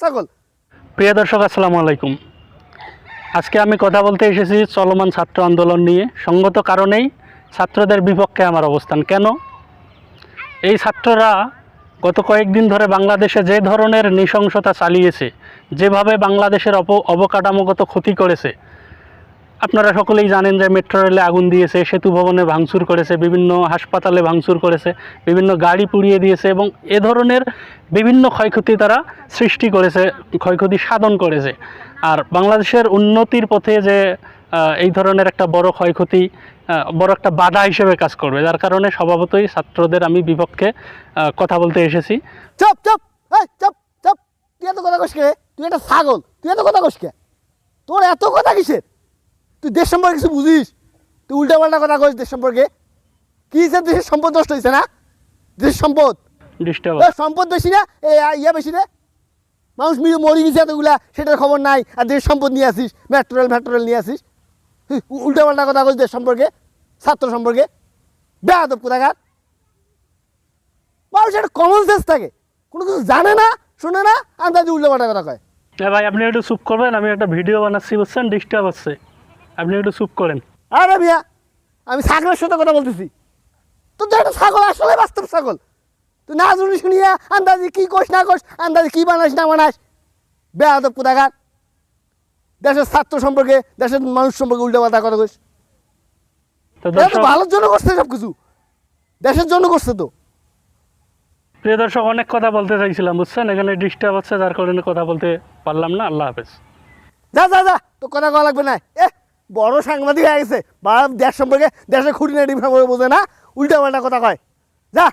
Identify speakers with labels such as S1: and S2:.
S1: ছাগল
S2: প্রিয় দর্শক, আসসালামু আলাইকুম। আজকে আমি কথা বলতে এসেছি চলমান ছাত্র আন্দোলন নিয়ে। সঙ্গত কারণেই ছাত্রদের বিপক্ষে আমার অবস্থান। কেন? এই ছাত্ররা গত কয়েকদিন ধরে বাংলাদেশে যে ধরনের নৃশংসতা চালিয়েছে, যেভাবে বাংলাদেশের অপ অবকাঠামোগত ক্ষতি করেছে আপনারা সকলেই জানেন যে মেট্রো রেলে আগুন দিয়েছে, সেতু ভবনে ভাঙচুর করেছে, বিভিন্ন হাসপাতালে ভাঙচুর করেছে, বিভিন্ন গাড়ি পুড়িয়ে দিয়েছে এবং এ ধরনের বিভিন্ন ক্ষয়ক্ষতি তারা সৃষ্টি করেছে, ক্ষয়ক্ষতি সাধন করেছে। আর বাংলাদেশের উন্নতির পথে যে এই ধরনের একটা বড় ক্ষয়ক্ষতি বড় একটা বাধা হিসেবে কাজ করবে, যার কারণে স্বভাবতই ছাত্রদের আমি বিপক্ষে কথা বলতে এসেছি।
S1: চপ চপ! চপ চপ! তুই এত কথা কইস কে? তুই একটা ছাগল, তুই এত কথা কইস কে? তোর এত কথা কিসের? তুই দেশ সম্পর্কে কিছু বুঝিস? তুই উল্টা পাল্টা কথা কইস দেশ সম্পর্কে। কি হয়েছে দেশের সম্পদ নষ্ট হয়েছে না? দেশের সম্পদ? সম্পদ বেশি না? এ ইয়া বেশি না? মানুষ মিলে মরি গেছে এতগুলা সেটার খবর নাই। আর দেশ সম্পদ নিয়ে আসিস মেট্রোরেল ফ্যাট্রোরেল নিয়ে আসিস। উল্টা পাল্টা কথা কইস দেশ সম্পর্কে ছাত্র সম্পর্কে। বেয়াদব কোথাকার? মানুষ একটা কমন সেন্স থাকে। কোনো কিছু জানে না শোনে না আন্দাজে উল্টা পাল্টা কথা কয়।
S2: ভাই আপনি একটু চুপ করবেন আমি একটা ভিডিও বানাচ্ছি বুঝছেন? ডিস্টার্ব হচ্ছে। আপনি একটু চুপ করেন।
S1: আরে মিয়া আমি ছাগলের সাথে কথা বলতেছি। তো একটা ছাগল আসলে বাস্তব ছাগল। তুই না শুনি শুনিয়া আন্দাজে কি কোষ না কোষ আন্দাজে কি বানাস না বানাস। বেয়াদব কোথাকার। দেশের ছাত্র সম্পর্কে দেশের মানুষ সম্পর্কে উল্টা পাল্টা কথা কোষ ভালোর জন্য করছে সব কিছু দেশের জন্য করছে তো।
S2: প্রিয় দর্শক অনেক কথা বলতে চাইছিলাম বুঝছেন? এখানে ডিস্টার্ব হচ্ছে যার কারণে কথা বলতে পারলাম না। আল্লাহ হাফেজ।
S1: যা যা যা তো কথা কওয়া লাগবে না। এ বড় সাংবাদিক হয়ে গেছে। বা দেশ সম্পর্কে দেশের খুঁটিনাটি বোঝে না উল্টা পাল্টা কথা কয়। যা।